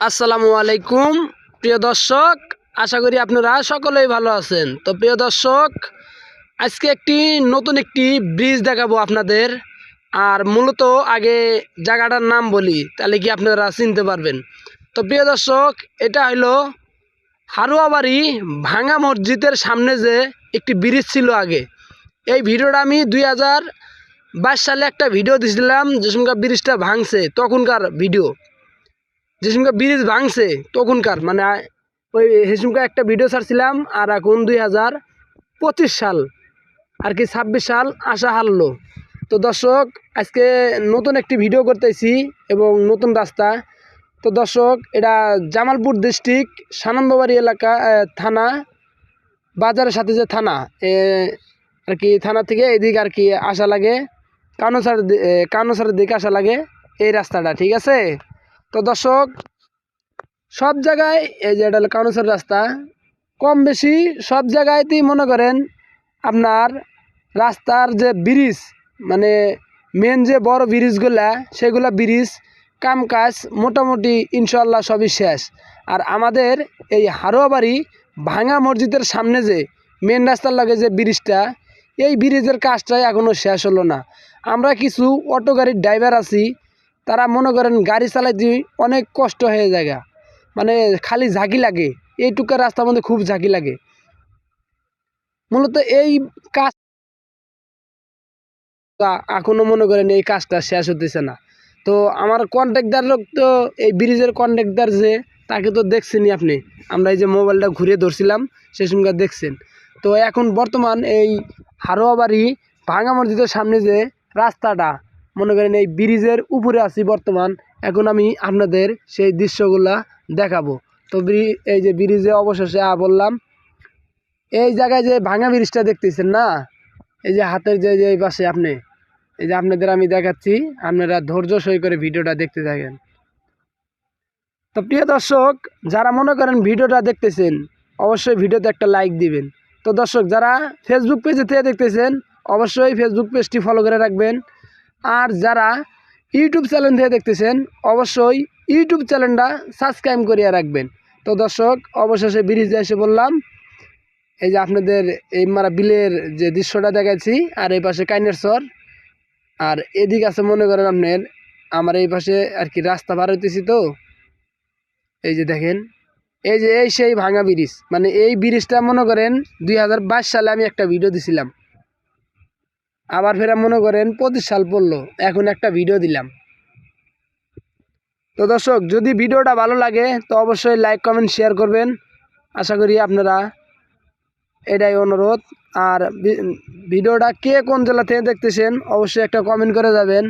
আসসালামু আলাইকুম, প্রিয় দর্শক, আশা করি আপনারা সকলেই ভালো আছেন। তো প্রিয় দর্শক, আজকে একটি নতুন একটি ব্রিজ দেখাবো আপনাদের। আর মূলত আগে জায়গাটার নাম বলি, তাহলে কি আপনারা চিনতে পারবেন। তো প্রিয় দর্শক, এটা হলো হারুয়াবাড়ি ভাঙা মসজিদের সামনে যে একটি ব্রিজ ছিল আগে। এই ভিডিওটা আমি দুই হাজার বাইশ সালে একটা ভিডিও দিয়েছিলাম যে সময় ব্রিজটা ভাঙছে তখনকার ভিডিও যে ব্রিজ ভাঙছে তখনকার মানে ওই হেসুমকা একটা ভিডিও ছাড়ছিলাম আর এখন দুই হাজার পঁচিশ সাল, আর কি ছাব্বিশ সাল আশা হারলো। তো দর্শক, আজকে নতুন একটি ভিডিও করতেছি এবং নতুন রাস্তা। তো দর্শক, এটা জামালপুর ডিস্ট্রিক্ট সানন্দবাড়ি এলাকা থানা, বাজারের সাথে যে থানা আর কি থানা থেকে এদিকে আর কি আসা লাগে কাউনসার কাউনসারের দিকে আসা লাগে, এই রাস্তাটা, ঠিক আছে? তো দর্শক, সব জায়গায় এই যে এটা হলো রাস্তা, কম বেশি সব জায়গায়তেই মনে করেন আপনার রাস্তার যে ব্রিজ মানে মেন যে বড় ব্রিজগুলা, সেগুলা ব্রিজ কাম কাজ মোটামুটি ইনশাল্লাহ সবই শেষ। আর আমাদের এই হারোয়াবাড়ি ভাঙা মসজিদের সামনে যে মেন রাস্তার লাগে যে ব্রিজটা, এই ব্রিজের কাজটাই এখনও শেষ হলো না। আমরা কিছু অটো গাড়ির ড্রাইভার আছি তারা মনে করেন গাড়ি চালাইতে অনেক কষ্ট হয়ে যায় মানে খালি ঝাঁকি লাগে। এইটুকু রাস্তার মধ্যে খুব ঝাঁকি লাগে। মূলত এই কাজ এখনও মনে করেন এই কাজটা শেষ হতেছে না। তো আমার কন্ট্রাক্টার লোক তো এই ব্রিজের কন্ট্রাক্টার যে, তাকে তো দেখছেনই আপনি। আমরা এই যে মোবাইলটা ঘুরে ধরছিলাম সে সময় দেখছেন। তো এখন বর্তমান এই হারোয়াবাড়ি ভাঙা মসজিদের সামনে যে রাস্তাটা মনে করেন এই ব্রিজের উপরে আছি বর্তমান, এখন আমি আপনাদের সেই দৃশ্যগুলা দেখাবো। তো এই যে ব্রিজে অবশেষে বললাম, এই জায়গায় যে ভাঙা ব্রিজটা দেখতেছেন না? এই যে হাতের যে যে পাশে আপনি, এই যে আপনাদের আমি দেখাচ্ছি, আপনারা ধৈর্য সই করে ভিডিওটা দেখতে থাকেন। তো প্রিয় দর্শক, যারা মনে করেন ভিডিওটা দেখতেছেন, অবশ্যই ভিডিওতে একটা লাইক দিবেন। তো দর্শক, যারা ফেসবুক পেজে থেকে দেখতেছেন, অবশ্যই ফেসবুক পেজটি ফলো করে রাখবেন। আর যারা ইউটিউব চ্যানেল থেকে দেখতেছেন, অবশ্যই ইউটিউব চ্যানেলটা সাবস্ক্রাইব করিয়া রাখবেন। তো দর্শক, অবশেষে ব্রিজে এসে বললাম, এই যে আপনাদের এই মারা বিলের যে দৃশ্যটা দেখাচ্ছি আর এই পাশে কাইনের চর, আর এদিক আছে মনে করেন আপনার, আমার এই পাশে আর কি রাস্তা পার হইতেছি তো। এই যে দেখেন, এই যে এই সেই ভাঙা ব্রিজ মানে এই ব্রিজটা মনে করেন দুই হাজার বাইশ সালে আমি একটা ভিডিও দিছিলাম। আবার ফেরা মনে করেন পঁচিশ সাল পড়ল, এখন একটা ভিডিও দিলাম। তো দর্শক, যদি ভিডিওটা ভালো লাগে, তো অবশ্যই লাইক কমেন্ট শেয়ার করবেন। আশা করি আপনারা এটাই অনুরোধ। আর ভিডিওটা কে কোন জেলা থেকে দেখতেছেন, অবশ্যই একটা কমেন্ট করে যাবেন।